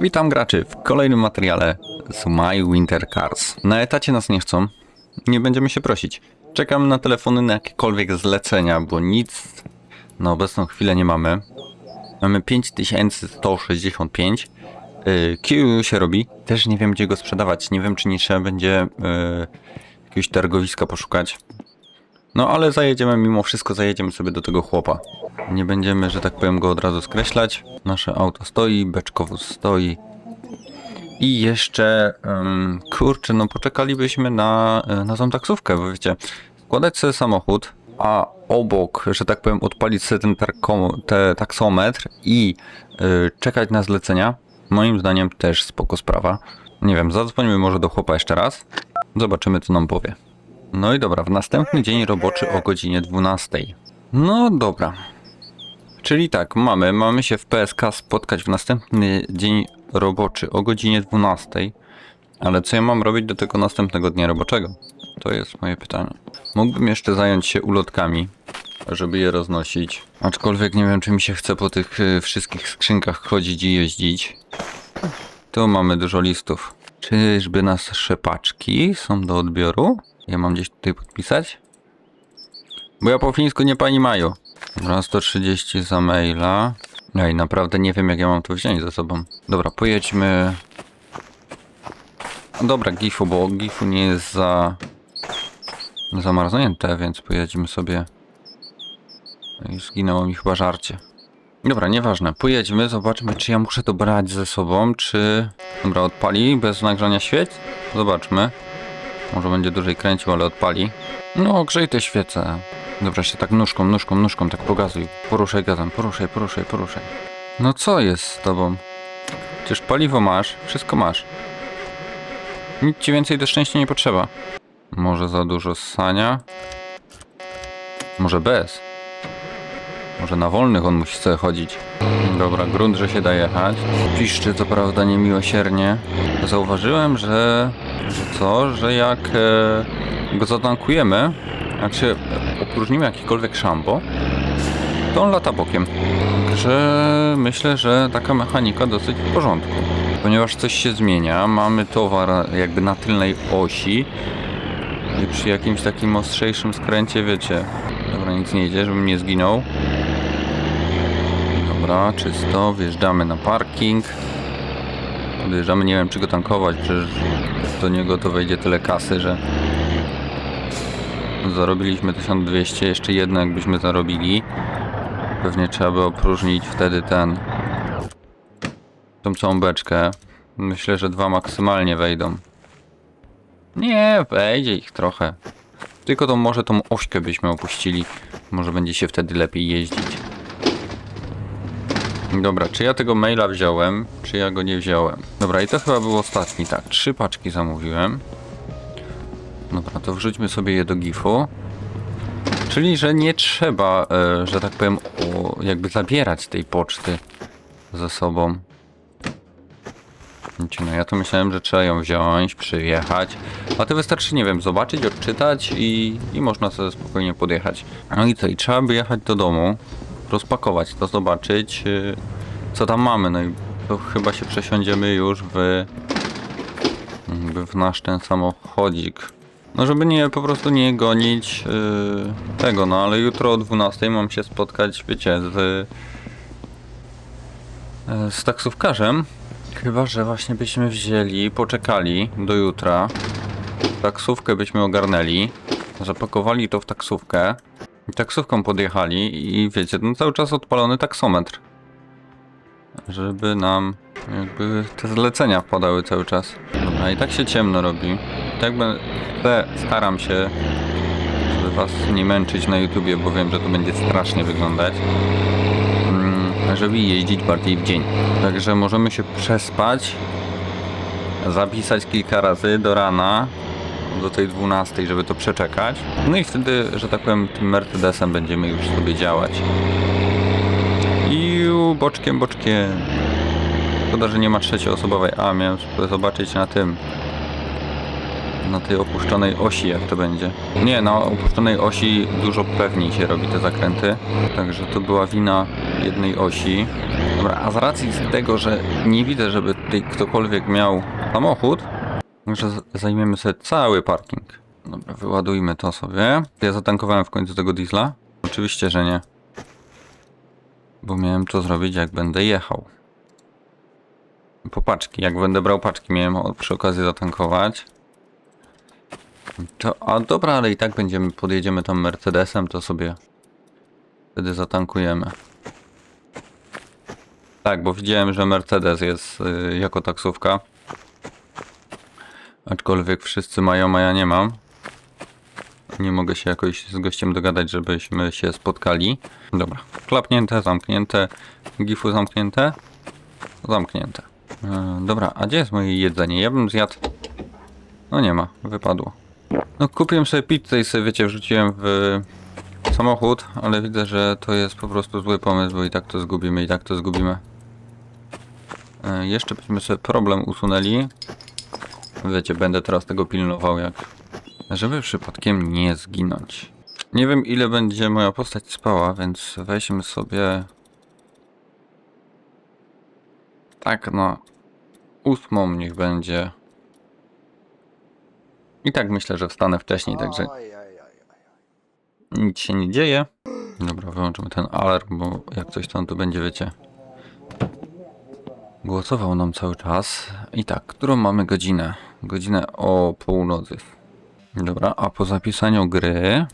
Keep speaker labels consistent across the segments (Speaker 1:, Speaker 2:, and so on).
Speaker 1: Witam graczy w kolejnym materiale z My Winter Cars. Na etacie nas nie chcą, nie będziemy się prosić. Czekam na telefony na jakiekolwiek zlecenia, bo nic na obecną chwilę nie mamy. Mamy 5165. Yy, się robi. Też nie wiem gdzie go sprzedawać. Nie wiem czy nie trzeba będzie yy, jakiegoś targowiska poszukać. No ale zajedziemy, mimo wszystko zajedziemy sobie do tego chłopa. Nie będziemy, że tak powiem, go od razu skreślać. Nasze auto stoi, beczkowóz stoi. I jeszcze, um, kurczę, no poczekalibyśmy na, e, na tą taksówkę, bo wiecie, składać sobie samochód, a obok, że tak powiem, odpalić sobie ten te, taksometr i y, czekać na zlecenia, moim zdaniem też spoko sprawa. Nie wiem, zadzwonimy może do chłopa jeszcze raz, zobaczymy co nam powie. No i dobra, w następny dzień roboczy o godzinie 12. No dobra. Czyli tak, mamy, mamy się w PSK spotkać w następny dzień roboczy o godzinie 12. Ale co ja mam robić do tego następnego dnia roboczego? To jest moje pytanie. Mógłbym jeszcze zająć się ulotkami, żeby je roznosić. Aczkolwiek nie wiem, czy mi się chce po tych y, wszystkich skrzynkach chodzić i jeździć. Tu mamy dużo listów. Czyżby nas szepaczki są do odbioru? Ja mam gdzieś tutaj podpisać? Bo ja po fińsku nie pani Maju. Dobra, 130 za maila. Ej, naprawdę nie wiem jak ja mam to wziąć ze sobą. Dobra, pojedźmy... Dobra, Gifu, bo Gifu nie jest za... zamarznięte, więc pojedźmy sobie... I zginęło mi chyba żarcie. Dobra, nieważne. Pojedźmy, zobaczmy czy ja muszę to brać ze sobą, czy... Dobra, odpali bez nagrzania świec? Zobaczmy. Może będzie dłużej kręcił, ale odpali. No, grzej te świece. Dobra, się tak nóżką, nóżką, nóżką, tak pogazuj. Poruszaj gazem, poruszaj, poruszaj, poruszaj. No co jest z tobą? Przecież paliwo masz, wszystko masz. Nic ci więcej do szczęścia nie potrzeba. Może za dużo ssania? Może bez? Może na wolnych on musi sobie chodzić. Dobra, grunt, że się da jechać. Piszczy co prawda niemiłosiernie. Zauważyłem, że... że co? Że jak e, go zatankujemy, znaczy opróżnimy jakikolwiek szambo, to on lata bokiem. Także myślę, że taka mechanika dosyć w porządku. Ponieważ coś się zmienia, mamy towar jakby na tylnej osi i przy jakimś takim ostrzejszym skręcie, wiecie, dobra, nic nie idzie, żebym nie zginął. Dobra, czysto, wjeżdżamy na parking. Podjeżdżamy, nie wiem czy go tankować, przecież do niego to wejdzie tyle kasy, że zarobiliśmy 1200, jeszcze jedno jakbyśmy zarobili. Pewnie trzeba by opróżnić wtedy ten tą całą beczkę. Myślę, że dwa maksymalnie wejdą. Nie, wejdzie ich trochę. Tylko to może tą ośkę byśmy opuścili. Może będzie się wtedy lepiej jeździć. Dobra, czy ja tego maila wziąłem, czy ja go nie wziąłem? Dobra, i to chyba był ostatni, tak. Trzy paczki zamówiłem. Dobra, to wrzućmy sobie je do gifu. Czyli, że nie trzeba, e, że tak powiem, o, jakby zabierać tej poczty ze sobą. Wiecie, No ja to myślałem, że trzeba ją wziąć, przyjechać, a to wystarczy, nie wiem, zobaczyć, odczytać i, i można sobie spokojnie podjechać. No i co, i trzeba by jechać do domu, rozpakować to, zobaczyć, y, co tam mamy, no i to chyba się przesiądziemy już w, w nasz ten samochodzik. No żeby nie, po prostu nie gonić y, tego, no ale jutro o 12 mam się spotkać, wiecie, z, y, z taksówkarzem. Chyba, że właśnie byśmy wzięli, poczekali do jutra. Taksówkę byśmy ogarnęli, zapakowali to w taksówkę taksówką podjechali i wiecie, no cały czas odpalony taksometr. Żeby nam jakby te zlecenia wpadały cały czas. Dobra, i tak się ciemno robi. Tak będę, staram się, żeby was nie męczyć na YouTubie, bo wiem, że to będzie strasznie wyglądać. Mm, Żeby jeździć bardziej w dzień. Także możemy się przespać, zapisać kilka razy do rana, do tej 12, żeby to przeczekać. No i wtedy, że tak powiem, tym Mercedesem będziemy już sobie działać. I boczkiem, boczkiem. Szkoda, że nie ma trzecioosobowej. A, miałem zobaczyć na tym. na tej opuszczonej osi, jak to będzie. Nie, na opuszczonej osi dużo pewniej się robi te zakręty. Także to była wina jednej osi. Dobra, a z racji tego, że nie widzę, żeby ktokolwiek miał samochód, że z- zajmiemy sobie cały parking. Dobra, wyładujmy to sobie. Ja zatankowałem w końcu tego diesla? Oczywiście, że nie. Bo miałem to zrobić, jak będę jechał. Po paczki, jak będę brał paczki, miałem przy okazji zatankować. To, a dobra, ale i tak będziemy, podjedziemy tam Mercedesem, to sobie wtedy zatankujemy. Tak, bo widziałem, że Mercedes jest y, jako taksówka. Aczkolwiek wszyscy mają, a ja nie mam. Nie mogę się jakoś z gościem dogadać, żebyśmy się spotkali. Dobra, klapnięte, zamknięte. Gifu zamknięte. Zamknięte. E, dobra, a gdzie jest moje jedzenie? Ja bym zjadł... No nie ma, wypadło. No kupiłem sobie pizzę i sobie, wiecie, wrzuciłem w samochód, ale widzę, że to jest po prostu zły pomysł, bo i tak to zgubimy, i tak to zgubimy. E, jeszcze byśmy sobie problem usunęli. Wiecie, będę teraz tego pilnował, jak... Żeby przypadkiem nie zginąć. Nie wiem, ile będzie moja postać spała, więc weźmy sobie... Tak, no... Ósmą niech będzie. I tak myślę, że wstanę wcześniej, także nic się nie dzieje. Dobra, wyłączymy ten alarm, bo jak coś tam to będzie, wiecie. Głosował nam cały czas. I tak, którą mamy godzinę? Godzinę o północy. Dobra, a po zapisaniu gry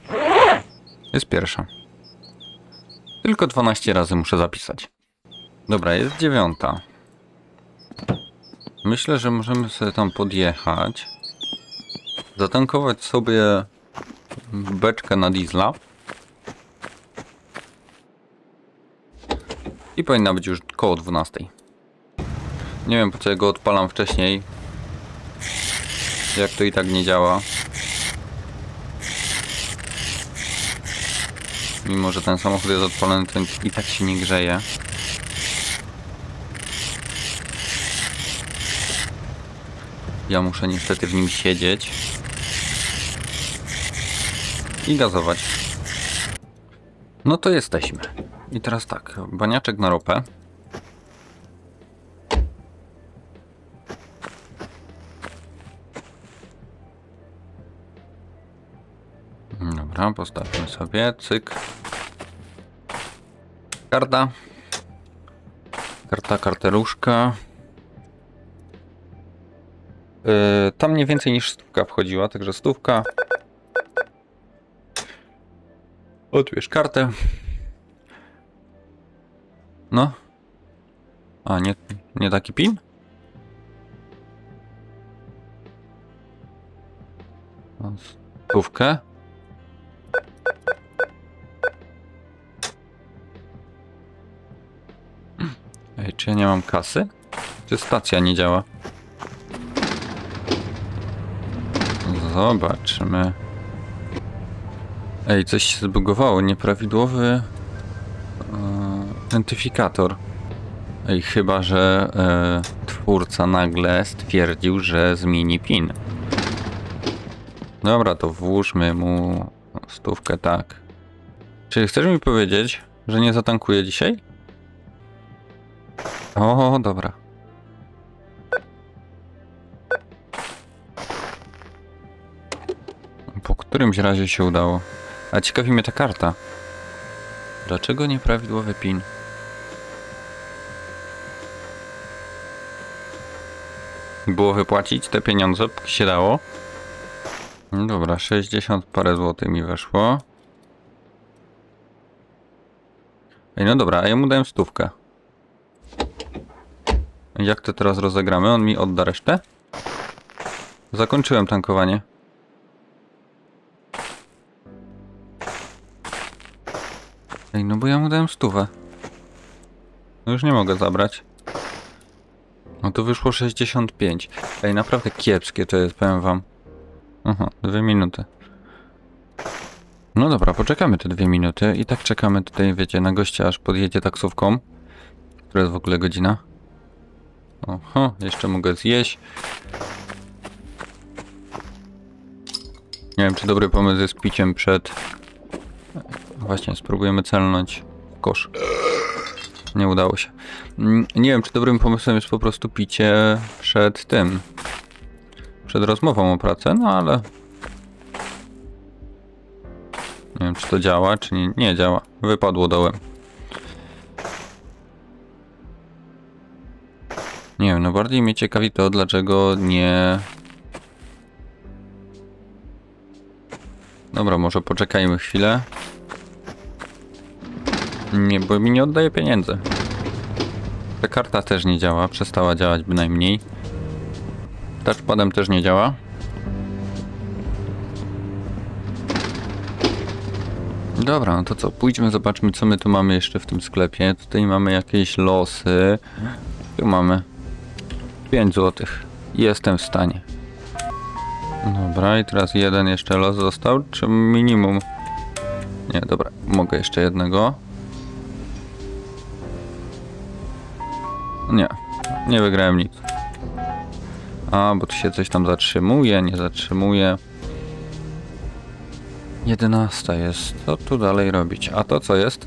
Speaker 1: jest pierwsza. Tylko 12 razy muszę zapisać. Dobra, jest dziewiąta. Myślę, że możemy sobie tam podjechać. Zatankować sobie beczkę na diesla. I powinna być już koło 12. Nie wiem po co ja go odpalam wcześniej. Jak to i tak nie działa. Mimo, że ten samochód jest odpalony, to i tak się nie grzeje. Ja muszę niestety w nim siedzieć i gazować. No to jesteśmy. I teraz tak, baniaczek na ropę. Dobra, postawmy sobie, cyk. Karta. Karta, karteluszka. Yy, tam mniej więcej niż stówka wchodziła, także stówka. Odbierz kartę. No. A, nie, nie taki pin? Stówkę. Ej, czy ja nie mam kasy? Czy stacja nie działa? Zobaczmy. Ej, coś się zbugowało. Nieprawidłowy e, identyfikator. Ej, chyba, że e, twórca nagle stwierdził, że zmieni PIN. Dobra, to włóżmy mu stówkę, tak. Czy chcesz mi powiedzieć, że nie zatankuję dzisiaj? O, dobra. Po którymś razie się udało. A ciekawi mnie ta karta. Dlaczego nieprawidłowy PIN? Było wypłacić te pieniądze, póki się dało. Dobra, 60 parę złotych mi weszło. Ej, no dobra, a ja mu dałem stówkę. Jak to teraz rozegramy? On mi odda resztę? Zakończyłem tankowanie. Ej, no bo ja mu dałem stówę. No już nie mogę zabrać. No to wyszło 65. Ej, naprawdę kiepskie to jest, powiem wam. Aha, dwie minuty. No dobra, poczekamy te dwie minuty i tak czekamy tutaj, wiecie, na gościa, aż podjedzie taksówką. Która jest w ogóle godzina? Oho, jeszcze mogę zjeść. Nie wiem, czy dobry pomysł jest piciem przed... Właśnie, spróbujemy celnąć w kosz. Nie udało się. Mm, Nie wiem, czy dobrym pomysłem jest po prostu picie przed tym. Przed rozmową o pracę, no ale... Nie wiem, czy to działa, czy nie, nie działa. Wypadło dołem. Nie wiem, no bardziej mnie ciekawi to, dlaczego nie... Dobra, może poczekajmy chwilę. Nie, bo mi nie oddaje pieniędzy. Ta karta też nie działa, przestała działać bynajmniej. Touchpadem też nie działa. Dobra, no to co? Pójdźmy, zobaczmy, co my tu mamy jeszcze w tym sklepie. Tutaj mamy jakieś losy. Tu mamy 5 złotych. Jestem w stanie. Dobra, i teraz jeden jeszcze los został, czy minimum? Nie, dobra, mogę jeszcze jednego. Nie, nie wygrałem nic. A, bo tu się coś tam zatrzymuje, nie zatrzymuje. 11 jest. Co tu dalej robić? A to co jest?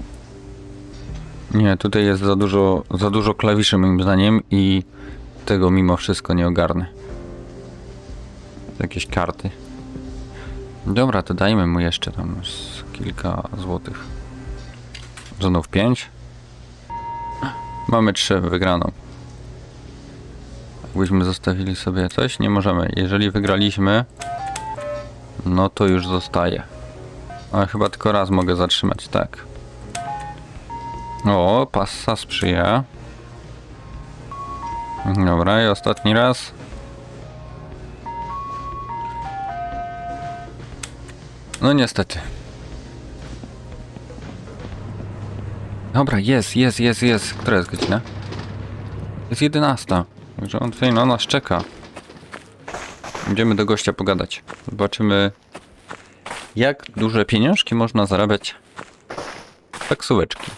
Speaker 1: Nie, tutaj jest za dużo, za dużo klawiszy moim zdaniem i tego mimo wszystko nie ogarnę. Jakieś karty. Dobra, to dajmy mu jeszcze tam kilka złotych. Znów 5. Mamy 3 wygraną. Jakbyśmy zostawili sobie coś, nie możemy. Jeżeli wygraliśmy, no to już zostaje. Ale chyba tylko raz mogę zatrzymać, tak. O, passa sprzyja. Dobra, i ostatni raz. No niestety. Dobra, jest, jest, jest, jest. Która jest godzina? Jest 11. Także on tutaj na nas czeka. Idziemy do gościa pogadać. Zobaczymy, jak duże pieniążki można zarabiać taksóweczki.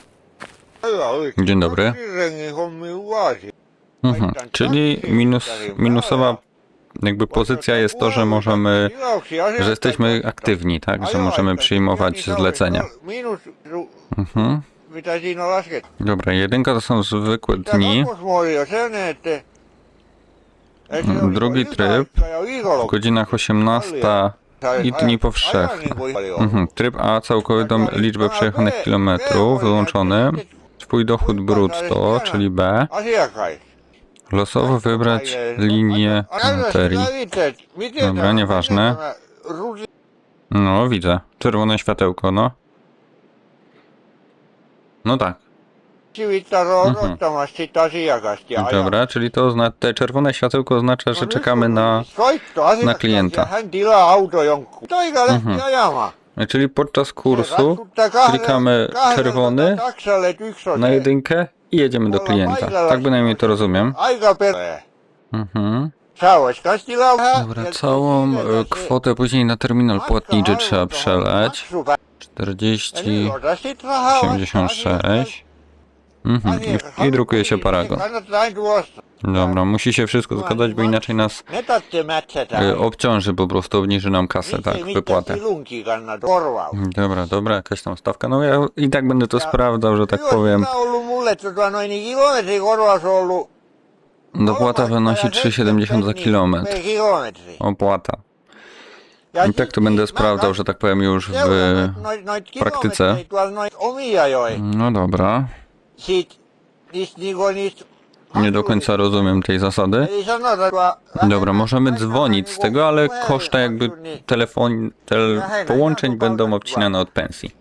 Speaker 1: Dzień dobry. Mhm. Czyli minus, minusowa jakby pozycja jest to, że możemy, że jesteśmy aktywni, tak? Że możemy przyjmować zlecenia. Mhm. Dobra, jedynka to są zwykłe dni, Drugi tryb w godzinach 18 i dni powszechne. Mhm. Tryb A całkowitą liczbę przejechanych kilometrów wyłączony. Swój dochód brutto, czyli B. Losowo wybrać linię materii. Dobra, nieważne. No, widzę. Czerwone światełko, no. No tak.
Speaker 2: asiakasta ja
Speaker 1: Dobra, czyli to ozna- te czerwone światełko oznacza, że czekamy na... na klienta.
Speaker 2: Toika lähti
Speaker 1: Mhm.
Speaker 2: ajamaan.
Speaker 1: Czyli podczas kursu klikamy czerwony
Speaker 2: on
Speaker 1: na jedynkę i jedziemy do klienta. Tak bynajmniej to rozumiem. Mhm. Dobra, całą e, kwotę później na terminal płatniczy trzeba przeleć.
Speaker 2: maksupä- Ja
Speaker 1: 40,
Speaker 2: nyt ota sit rahaa vasta
Speaker 1: 86. Mhm. I, I drukuje się paragon. Dobra, musi się wszystko zgadać, bo inaczej nas
Speaker 2: mätsätä.
Speaker 1: e, obciąży, po prostu obniży nam kasę, tak, wypłatę. Dobra, dobra, jakaś tam stawka. No ja i tak będę to sprawdzał, że tak powiem.
Speaker 2: Ollut...
Speaker 1: Dopłata wynosi 3,70 za kilometr. Opłata. I tak to będę sprawdzał, że tak powiem już w
Speaker 2: noit
Speaker 1: praktyce. No dobra. Nie do końca rozumiem tej zasady. Dobra, możemy dzwonić z tego, ale koszta jakby telefon, tel, połączeń będą obcinane od pensji.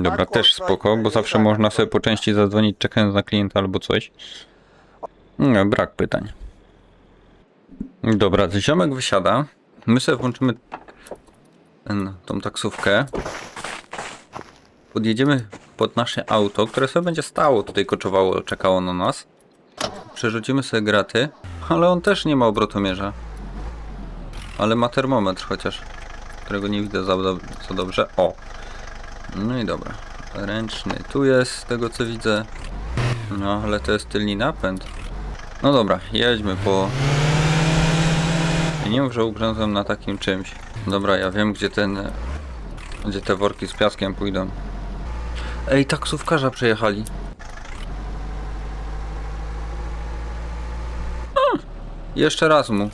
Speaker 1: Dobra, też spoko, bo zawsze można sobie po części zadzwonić czekając na klienta albo coś. Nie, brak pytań. Dobra, ziomek wysiada. My sobie włączymy ten, tą taksówkę. Podjedziemy pod nasze auto, które sobie będzie stało tutaj, koczowało, czekało na nas. Przerzucimy sobie graty, ale on też nie ma obrotomierza. Ale ma termometr chociaż, którego nie widzę za, za dobrze. O! No i dobra. Ręczny tu jest, z tego co widzę. No, ale to jest tylny napęd. No dobra, jedźmy po... I nie mów, że ugrzęzłem na takim czymś. Dobra, ja wiem, gdzie ten... Gdzie te worki z piaskiem pójdą. Ej, taksówkarza przejechali. A, jeszcze raz mu.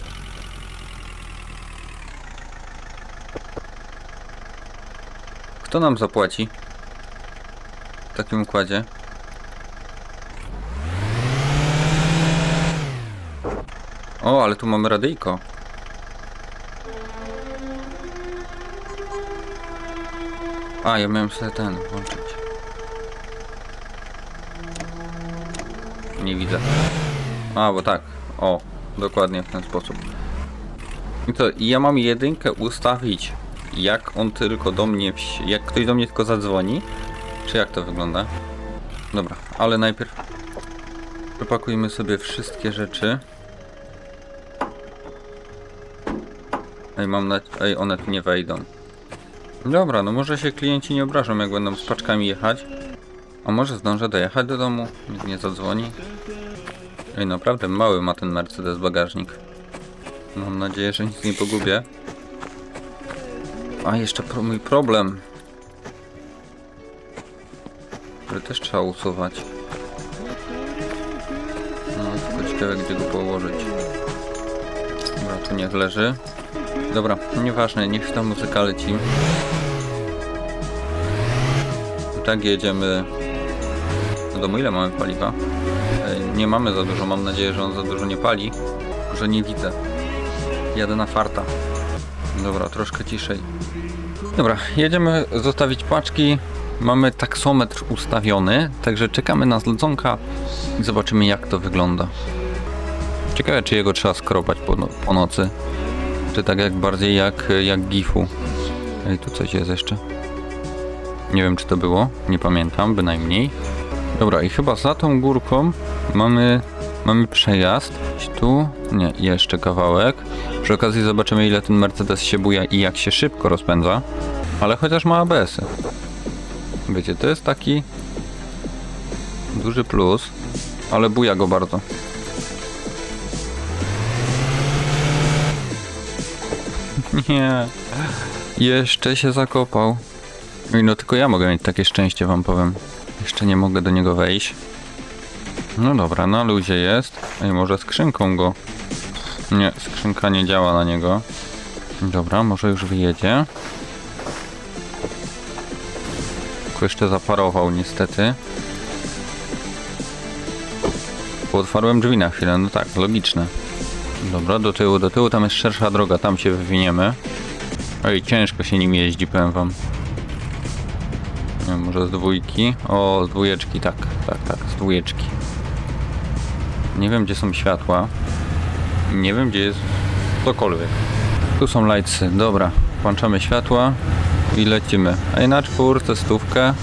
Speaker 1: Kto nam zapłaci? W takim układzie. O, ale tu mamy radyjko. A, ja miałem sobie ten włączyć. Nie widzę. A, bo tak. O, dokładnie w ten sposób. I to, ja mam jedynkę ustawić, jak on tylko do mnie, jak ktoś do mnie tylko zadzwoni, czy jak to wygląda? Dobra, ale najpierw przepakujmy sobie wszystkie rzeczy. Ej, mam na... Ej, one tu nie wejdą. Dobra, no może się klienci nie obrażą, jak będą z paczkami jechać. A może zdążę dojechać do domu? Nikt nie zadzwoni. Ej, naprawdę mały ma ten Mercedes bagażnik. Mam nadzieję, że nic nie pogubię. A, jeszcze pro mój problem. Który też trzeba usuwać. No, tylko ciekawe, gdzie go położyć. Dobra, tu niech leży. Dobra, nieważne, niech ta muzyka leci. I tak jedziemy domu. Ile mamy paliwa? Ej, Nie mamy za dużo, mam nadzieję, że on za dużo nie pali. Że nie widzę. Jadę na farta. Dobra, troszkę ciszej. Dobra, jedziemy zostawić paczki. Mamy taksometr ustawiony, także czekamy na zleconka i zobaczymy jak to wygląda. Ciekawe czy jego trzeba skropać po, no, po nocy. Czy tak jak bardziej jak, jak gifu. Ej, tu coś jest jeszcze. Nie wiem czy to było, nie pamiętam, bynajmniej. Dobra, i chyba za tą górką mamy, mamy przejazd. Tu, nie, jeszcze kawałek. Przy okazji zobaczymy ile ten Mercedes się buja i jak się szybko rozpędza. Ale chociaż ma ABS-y. Wiecie, to jest taki duży plus, ale buja go bardzo. Nie, jeszcze się zakopał. I no tylko ja mogę mieć takie szczęście, wam powiem. Jeszcze nie mogę do niego wejść. No dobra, na luzie jest. Ej, może skrzynką go. Nie, skrzynka nie działa na niego. Dobra, może już wyjedzie. Tylko jeszcze zaparował niestety. Bo Otwarłem drzwi na chwilę, no tak, logiczne. Dobra, do tyłu, do tyłu, tam jest szersza droga, tam się wywiniemy. Oj, ciężko się nim jeździ, powiem wam. Wiem, może z dwójki? O, z dwójeczki, tak, tak, tak, z dwójeczki. Nie wiem, gdzie są światła. Nie wiem, gdzie jest cokolwiek. Tu są lightsy, dobra. Włączamy światła i lecimy. A na czwórce stówkę.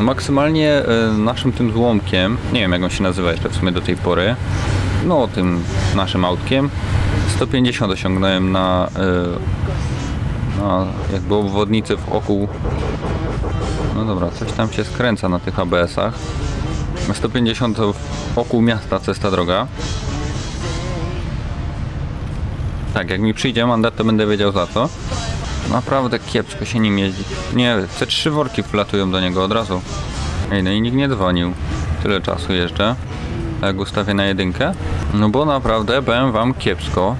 Speaker 1: Maksymalnie e, naszym tym złomkiem, nie wiem jak on się nazywa jeszcze w sumie do tej pory, no tym naszym autkiem, 150 osiągnąłem na, e, na jakby obwodnicy wokół. No dobra, coś tam się skręca na tych ABS-ach. 150 wokół miasta, co jest ta droga. Tak, jak mi przyjdzie mandat, to będę wiedział za co. Naprawdę kiepsko się nim jeździ. Nie, te trzy worki wlatują do niego od razu. Ej, no i nikt nie dzwonił. Tyle czasu jeżdżę. A Jak ustawię na jedynkę? No bo naprawdę powiem wam kiepsko.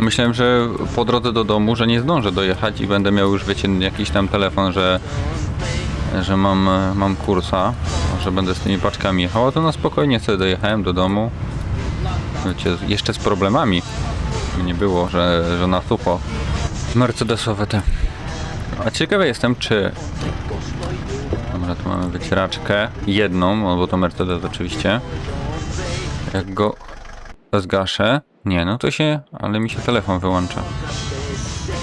Speaker 1: Myślałem, że po drodze do domu, że nie zdążę dojechać i będę miał już, wiecie, jakiś tam telefon, że, że mam, mam kursa, że będę z tymi paczkami jechał, a to na spokojnie sobie dojechałem do domu. Wiecie, jeszcze z problemami. Nie było, że, że na sucho. Mercedesowe te. A ciekawy jestem, czy... Dobra, tu mamy wycieraczkę. Jedną, bo to Mercedes oczywiście. Jak go zgaszę... Nie, no to się... Ale mi się telefon wyłącza.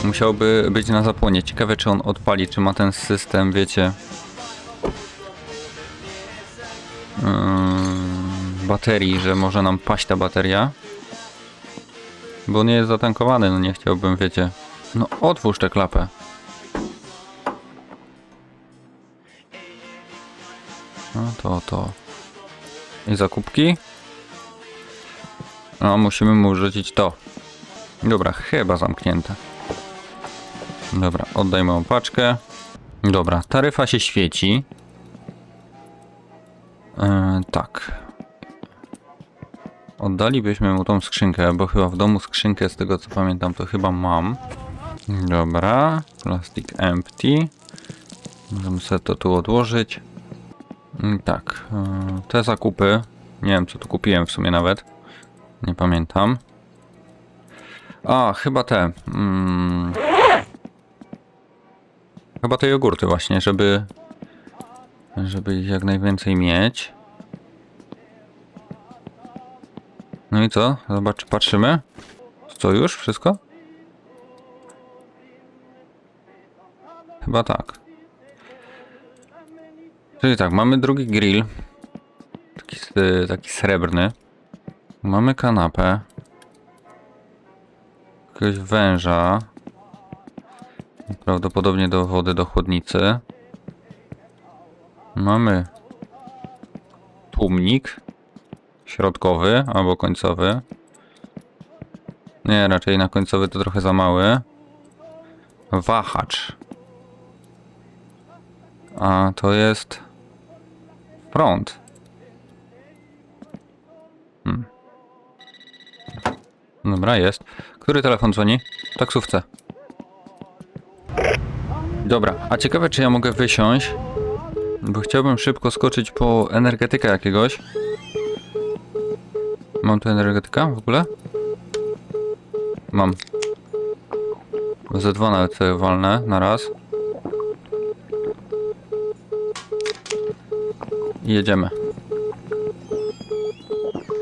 Speaker 1: Musiałby być na zapłonie. Ciekawe, czy on odpali, czy ma ten system, wiecie... Ym, baterii, że może nam paść ta bateria. Bo nie jest zatankowany, no nie chciałbym, wiecie... No otwórz tę klapę. No to, to. I zakupki? A musimy mu rzucić to. Dobra, chyba zamknięte. Dobra, oddajmy mu paczkę. Dobra, taryfa się świeci. E, tak. Oddalibyśmy mu tą skrzynkę, bo chyba w domu skrzynkę, z tego co pamiętam, to chyba mam. Dobra, plastic empty. Możemy sobie to tu odłożyć. Mm, Tak, e, te zakupy. Nie wiem, co tu kupiłem w sumie nawet. Nie pamiętam. A, chyba te. Mm, chyba te jogurty właśnie, żeby żeby ich jak najwięcej mieć. No i co? Zobacz, patrzymy. Co już? Wszystko? Chyba tak. Czyli tak, mamy drugi grill. Taki, taki srebrny. Mamy kanapę. Jakiegoś węża. Prawdopodobnie do wody do chłodnicy. Mamy tłumnik środkowy albo końcowy. Nie, raczej na końcowy to trochę za mały. Wahacz. A to jest prąd. Dobra, jest. Który telefon dzwoni? Taksówce. Dobra, a ciekawe czy ja mogę wysiąść bo chciałbym szybko skoczyć po energetyka jakiegoś. Mam tu energetyka w ogóle? Mam. Ze dwa nawet walnę na raz. I jedziemy.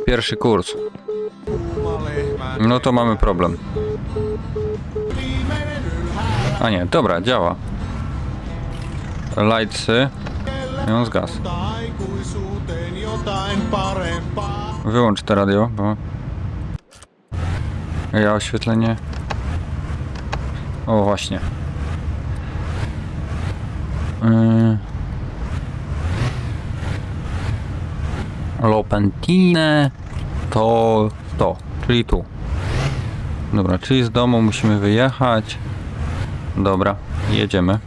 Speaker 1: Pierwszy kurs. No to mamy problem. A nie, dobra, działa. Lightsy. I on zgasł. Wyłącz te radio, bo... Ja oświetlenie... O, właśnie. Yy... Lopentine to to, czyli tu. Dobra, czyli z domu musimy wyjechać. Dobra, jedziemy.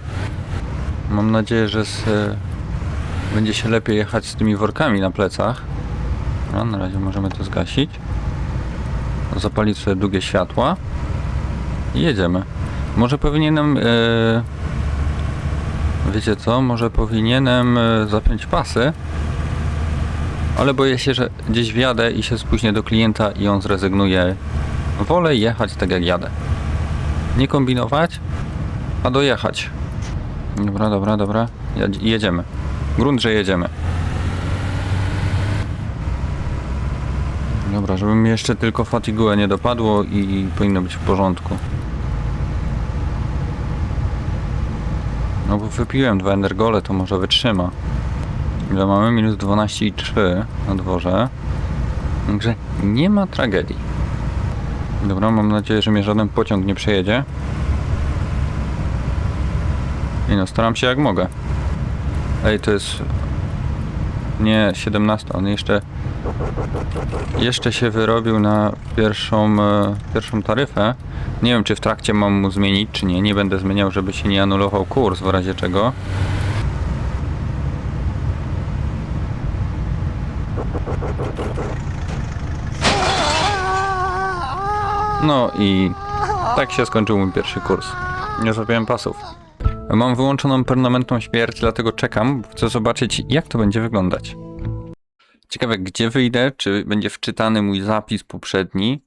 Speaker 1: Mam nadzieję, że z, e, będzie się lepiej jechać z tymi workami na plecach. No, na razie możemy to zgasić. Zapalić sobie długie światła. I jedziemy. Może powinienem... e, wiecie co? Może powinienem e, zapiąć pasy. Ale boję się, że gdzieś wjadę i się spóźnię do klienta i on zrezygnuje. Wolę jechać tak jak jadę. Nie kombinować, a dojechać. Dobra, dobra, dobra. Jed- Jedziemy. Grunt, że jedziemy. Dobra, żeby mi jeszcze tylko fatiguę nie dopadło i powinno być w porządku. No bo wypiłem dwa energole, to może wytrzyma. Ile mamy? Minus 12,3 na dworze. Także nie ma tragedii. Dobra, mam nadzieję, że mnie żaden pociąg nie przejedzie. I no, staram się jak mogę. Ej, to jest... Nie, 17, on jeszcze... Jeszcze się wyrobił na pierwszą, e, pierwszą taryfę. Nie wiem, czy w trakcie mam mu zmienić, czy nie. Nie będę zmieniał, żeby się nie anulował kurs, w razie czego. No i tak się skończył mój pierwszy kurs. Nie zrobiłem pasów. Mam wyłączoną permanentną śmierć, dlatego czekam. Chcę zobaczyć, jak to będzie wyglądać. Ciekawe, gdzie wyjdę, czy będzie wczytany mój zapis poprzedni.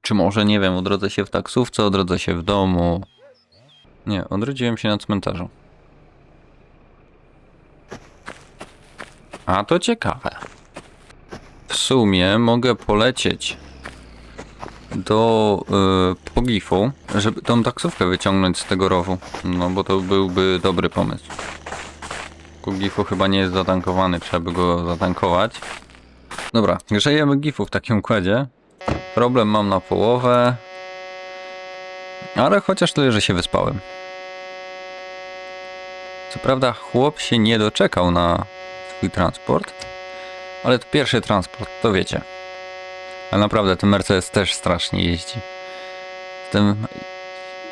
Speaker 1: Czy może, nie wiem, odrodzę się w taksówce, odrodzę się w domu. Nie, odrodziłem się na cmentarzu. A to ciekawe. W sumie mogę polecieć do y, żeby tą taksówkę wyciągnąć z tego rowu. No bo to byłby dobry pomysł. Pogifu chyba nie jest zatankowany, trzeba by go zatankować. Dobra, grzejemy Gifu w takim układzie. Problem mam na połowę. Ale chociaż tyle, że się wyspałem. Co prawda chłop się nie doczekał na swój transport. Ale to pierwszy transport, to wiecie. Ale naprawdę, ten Mercedes też strasznie jeździ. Jestem...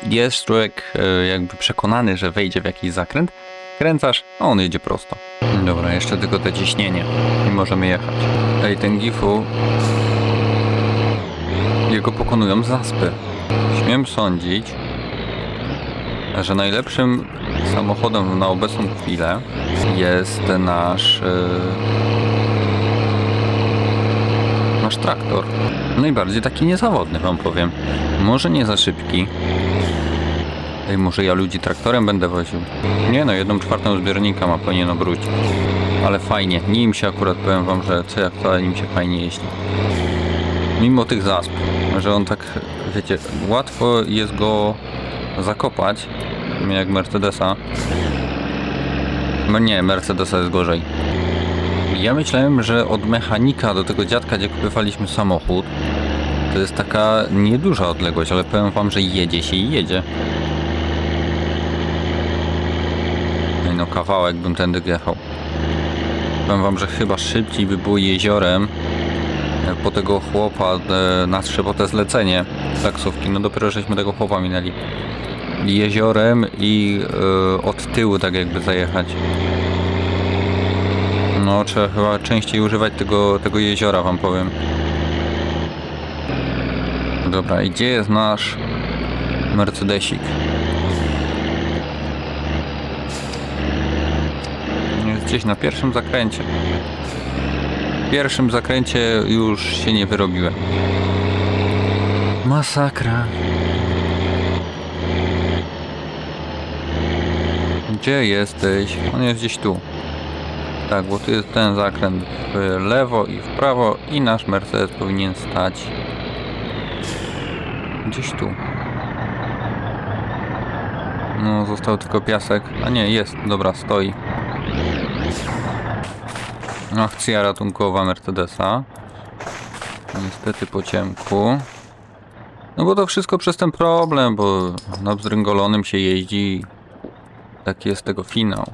Speaker 1: Jest człowiek e, jakby przekonany, że wejdzie w jakiś zakręt, kręcasz, a on jedzie prosto. Dobra, jeszcze tylko te ciśnienie i możemy jechać. Ej, ten Gifu... Jego pokonują zaspy. Śmiem sądzić, że najlepszym samochodem na obecną chwilę jest nasz... Yy, nasz traktor. Najbardziej taki niezawodny, wam powiem. Może nie za szybki. Ej, może ja ludzi traktorem będę woził. Nie no, jedną czwartą zbiornika ma powinien obrócić. Ale fajnie, nim się akurat powiem wam, że co jak to, ale nim się fajnie jeździ. Mimo tych zasp, że on tak, wiecie, łatwo jest go zakopać, jak Mercedesa. No nie, Mercedesa jest gorzej. Ja myślałem, że od mechanika do tego dziadka, gdzie kupywaliśmy samochód, to jest taka nieduża odległość, ale powiem wam, że jedzie się i jedzie. Ej, No kawałek bym tędy wjechał. Powiem wam, że chyba szybciej by było jeziorem e, po tego chłopa e, na trzebote zlecenie taksówki. No dopiero żeśmy tego chłopa minęli. Jeziorem i e, od tyłu tak jakby zajechać. No trzeba chyba częściej używać tego, tego jeziora wam powiem. Dobra, i gdzie jest nasz Mercedesik? Jest gdzieś na pierwszym zakręcie. W pierwszym zakręcie już się nie wyrobiłem. Masakra. Gdzie jesteś? On jest gdzieś tu. Tak, bo tu jest ten zakręt w lewo i w prawo i nasz Mercedes powinien stać gdzieś tu. No, został tylko piasek. A nie, jest, dobra, stoi. Akcja ratunkowa Mercedesa. Niestety po ciemku. No bo to wszystko przez ten problem, bo na wzdręgolonym się jeździ. Taki jest tego finał.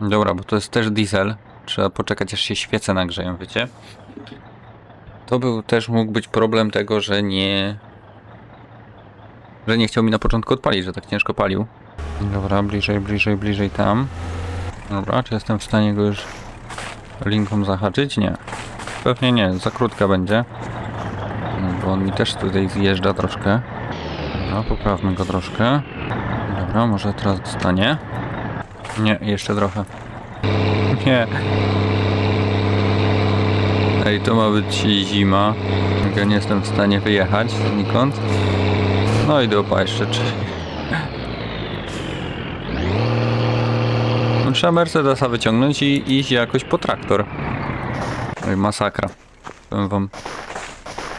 Speaker 1: Dobra, bo to jest też diesel. Trzeba poczekać aż się świece nagrzeją, wiecie? To był też mógł być problem tego, że nie... Że nie chciał mi na początku odpalić, że tak ciężko palił. Dobra, bliżej, bliżej, bliżej tam. Dobra, czy jestem w stanie go już linką zahaczyć? Nie. Pewnie nie, za krótka będzie. No, bo on mi też tutaj zjeżdża troszkę. Dobra, poprawmy go troszkę. Dobra, może teraz dostanie. Nie, jeszcze trochę. Nie. Ej, to ma być zima. Ja nie jestem w stanie wyjechać znikąd. No i dupa jeszcze czy. No, trzeba Mercedesa wyciągnąć i iść jakoś po traktor. Oj, masakra. Powiem wam.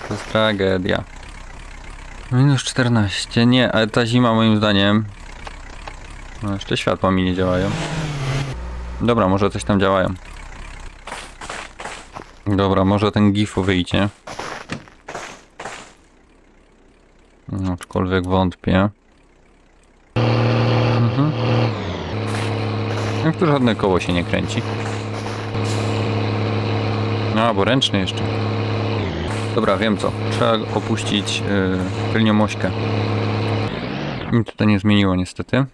Speaker 1: To jest tragedia. Minus 14. Nie, ale ta zima moim zdaniem. No jeszcze światła mi nie działają. Dobra, może coś tam działają. Dobra, może ten gifu wyjdzie. No, aczkolwiek wątpię. Mhm. Jak tu żadne koło się nie kręci. No, bo ręczny jeszcze. Dobra, wiem co. Trzeba opuścić yy, tylnią ośkę. Nic to nie zmieniło niestety.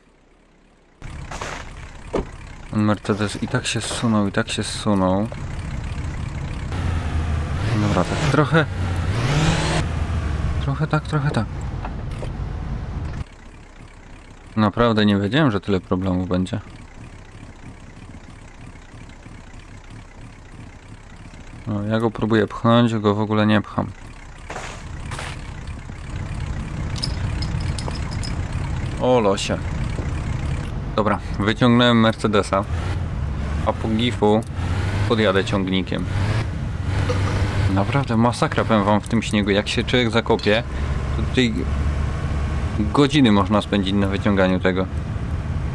Speaker 1: Mercedes i tak się zsunął, i tak się zsunął. Dobra, tak trochę... Trochę tak, trochę tak. Naprawdę nie wiedziałem, że tyle problemów będzie. No, ja go próbuję pchnąć, go w ogóle nie pcham. O losie. Dobra, wyciągnąłem Mercedesa, a po gifu podjadę ciągnikiem. Naprawdę masakra powiem wam w tym śniegu. Jak się człowiek zakopie, to tutaj godziny można spędzić na wyciąganiu tego.